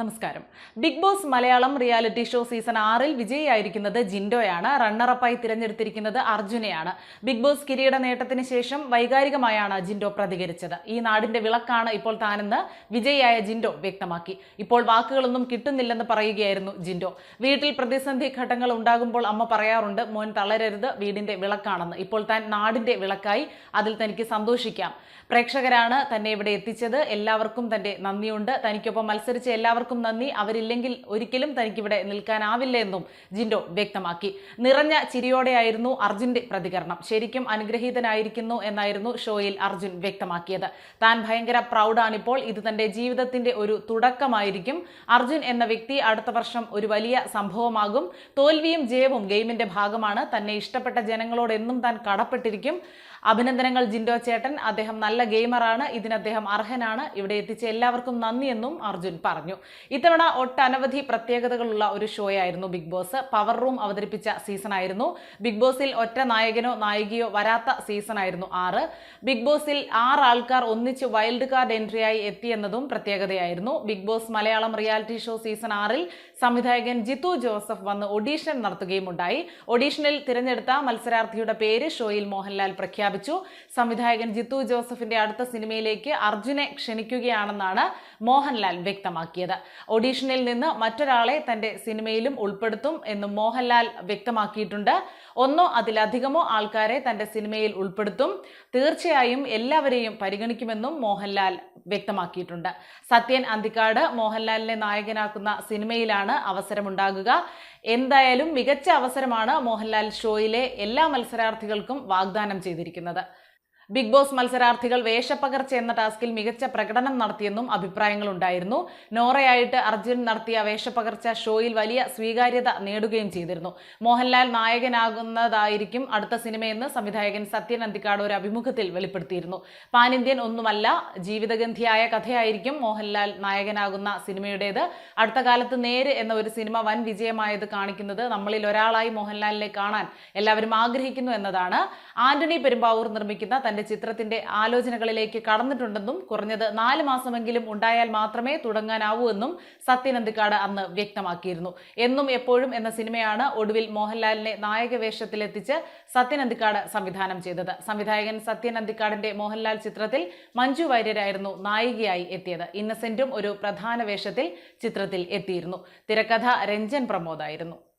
നമസ്കാരം. Big boss Malayalam reality show season ആറിൽ വിജയിയായിരിക്കുന്നത് ജിൻഡോയാണ്. റണ്ണറപ്പായി തിരഞ്ഞെടുത്തിരിക്കുന്നത് അർജുനെയാണ്. ബിഗ് ബോസ് കിരീട നേട്ടത്തിന് ശേഷം വൈകാരികമായാണ് ജിൻഡോ പ്രതികരിച്ചത്. ഈ നാടിന്റെ വിളക്കാണ് ഇപ്പോൾ താനെന്ന് വിജയിയായ ജിൻഡോ വ്യക്തമാക്കി. ഇപ്പോൾ വാക്കുകളൊന്നും കിട്ടുന്നില്ലെന്ന് പറയുകയായിരുന്നു ജിൻഡോ. വീട്ടിൽ പ്രതിസന്ധി ഘട്ടങ്ങൾ ഉണ്ടാകുമ്പോൾ അമ്മ പറയാറുണ്ട് മോൻ തളരരുത് വീടിന്റെ വിളക്കാണെന്ന്. ഇപ്പോൾ താൻ നാടിന്റെ വിളക്കായി അതിൽ തനിക്ക് സന്തോഷിക്കാം. പ്രേക്ഷകരാണ് തന്നെ ഇവിടെ എത്തിച്ചത്. എല്ലാവർക്കും തന്റെ നന്ദിയുണ്ട്. തനിക്കൊപ്പം മത്സരിച്ച എല്ലാവർക്കും നന്ദി. അവരില്ലെങ്കിൽ ഒരിക്കലും തനിക്കിവിടെ നിൽക്കാനാവില്ല എന്നും ജിൻഡോ വ്യക്തമാക്കി. നിറഞ്ഞ ചിരിയോടെയായിരുന്നു അർജുന്റെ പ്രതികരണം. ശരിക്കും അനുഗ്രഹീതനായിരിക്കുന്നു എന്നായിരുന്നു ഷോയിൽ അർജുൻ വ്യക്തമാക്കിയത്. താൻ ഭയങ്കര പ്രൗഡാണിപ്പോൾ. ഇത് തന്റെ ജീവിതത്തിന്റെ ഒരു തുടക്കമായിരിക്കും. അർജുൻ എന്ന വ്യക്തി അടുത്ത വർഷം ഒരു വലിയ സംഭവമാകും. തോൽവിയും ജയവും ഗെയിമിന്റെ ഭാഗമാണ്. തന്നെ ഇഷ്ടപ്പെട്ട ജനങ്ങളോട് എന്നും താൻ കടപ്പെട്ടിരിക്കും. അഭിനന്ദനങ്ങൾ ജിൻഡോ ചേട്ടൻ. അദ്ദേഹം നല്ല ഗെയിമറാണ്. ഇതിന് അദ്ദേഹം അർഹനാണ്. ഇവിടെ എത്തിച്ച എല്ലാവർക്കും നന്ദിയെന്നും അർജുൻ പറഞ്ഞു. ഇത്തവണ ഒട്ടനവധി പ്രത്യേകതകളുള്ള ഒരു ഷോയായിരുന്നു ബിഗ് ബോസ്. പവർ റൂം അവതരിപ്പിച്ച സീസൺ ആയിരുന്നു ബിഗ് ബോസിൽ ഒറ്റ നായകനോ നായികയോ വരാത്ത സീസൺ ആയിരുന്നു ആറ്. ബിഗ് ബോസിൽ ആറ് ആൾക്കാർ ഒന്നിച്ച് വൈൽഡ് കാർഡ് എൻട്രിയായി എത്തിയെന്നതും പ്രത്യേകതയായിരുന്നു. Big boss Malayalam reality show season ആറിൽ സംവിധായകൻ ജിത്തു ജോസഫ് വന്ന് ഒഡീഷൻ നടത്തുകയും ഉണ്ടായി ഒഡീഷനിൽ തിരഞ്ഞെടുത്ത മത്സരാർത്ഥിയുടെ പേര് ഷോയിൽ മോഹൻലാൽ പ്രഖ്യാപിച്ചു. സംവിധായകൻ ജിത്തു ജോസഫിന്റെ അടുത്ത സിനിമയിലേക്ക് അർജുനെ ക്ഷണിക്കുകയാണെന്നാണ് മോഹൻലാൽ വ്യക്തമാക്കിയത്. ഒഡീഷനിൽ നിന്ന് മറ്റൊരാളെ തന്റെ സിനിമയിലും ഉൾപ്പെടുത്തും എന്നും മോഹൻലാൽ വ്യക്തമാക്കിയിട്ടുണ്ട്. ഒന്നോ അതിലധികമോ ആൾക്കാരെ തന്റെ സിനിമയിൽ ഉൾപ്പെടുത്തും തീർച്ചയായും എല്ലാവരെയും പരിഗണിക്കുമെന്നും മോഹൻലാൽ വ്യക്തമാക്കിയിട്ടുണ്ട്. സത്യൻ അന്തിക്കാട് മോഹൻലാലിനെ നായകനാക്കുന്ന സിനിമയിലാണ് അവസരമുണ്ടാകുക. എന്തായാലും മികച്ച അവസരമാണ് മോഹൻലാൽ ഷോയിലെ എല്ലാ മത്സരാർത്ഥികൾക്കും വാഗ്ദാനം ചെയ്തിരിക്കുന്നത്. പ്രവർത്തിക്കുന്നത് ബിഗ് ബോസ് മത്സരാർത്ഥികൾ വേഷപ്പകർച്ച എന്ന ടാസ്കിൽ മികച്ച പ്രകടനം നടത്തിയെന്നും അഭിപ്രായങ്ങളുണ്ടായിരുന്നു. നോറയായിട്ട് അർജുൻ നടത്തിയ വേഷപ്പകർച്ച ഷോയിൽ വലിയ സ്വീകാര്യത നേടുകയും ചെയ്തിരുന്നു. മോഹൻലാൽ നായകനാകുന്നതായിരിക്കും അടുത്ത സിനിമയെന്ന് സംവിധായകൻ സത്യൻ അന്തിക്കാട് ഒരു അഭിമുഖത്തിൽ വെളിപ്പെടുത്തിയിരുന്നു. പാൻ ഇന്ത്യൻ ഒന്നുമല്ല ജീവിതഗന്ധിയായ കഥയായിരിക്കും മോഹൻലാൽ നായകനാകുന്ന സിനിമയുടേത്. അടുത്ത കാലത്ത് നേര് എന്ന ഒരു സിനിമ വൻ വിജയമായത് കാണിക്കുന്നത് നമ്മളിൽ ഒരാളായി മോഹൻലാലിനെ കാണാൻ എല്ലാവരും ആഗ്രഹിക്കുന്നു എന്നതാണ്. ആന്റണി പെരുമ്പാവൂർ നിർമ്മിക്കുന്ന തന്റെ ചിത്രത്തിന്റെ ആലോചനകളിലേക്ക് കടന്നിട്ടുണ്ടെന്നും കുറഞ്ഞത് നാല് മാസമെങ്കിലും ഉണ്ടായാൽ മാത്രമേ തുടങ്ങാനാവൂ എന്നും സത്യൻ അന്തിക്കാട് അന്ന് വ്യക്തമാക്കിയിരുന്നു. എന്നും എപ്പോഴും എന്ന സിനിമയാണ് ഒടുവിൽ മോഹൻലാലിനെ നായക വേഷത്തിലെത്തിച്ച് സത്യൻ അന്തിക്കാട് സംവിധാനം ചെയ്തത്. സംവിധായകൻ സത്യൻ അന്തിക്കാടിന്റെ മോഹൻലാൽ ചിത്രത്തിൽ മഞ്ജു വാര്യരായിരുന്നു നായികയായി എത്തിയത്. ഇന്നസെന്റും ഒരു പ്രധാന വേഷത്തിൽ ചിത്രത്തിൽ എത്തിയിരുന്നു. തിരക്കഥ രഞ്ജൻ പ്രമോദായിരുന്നു.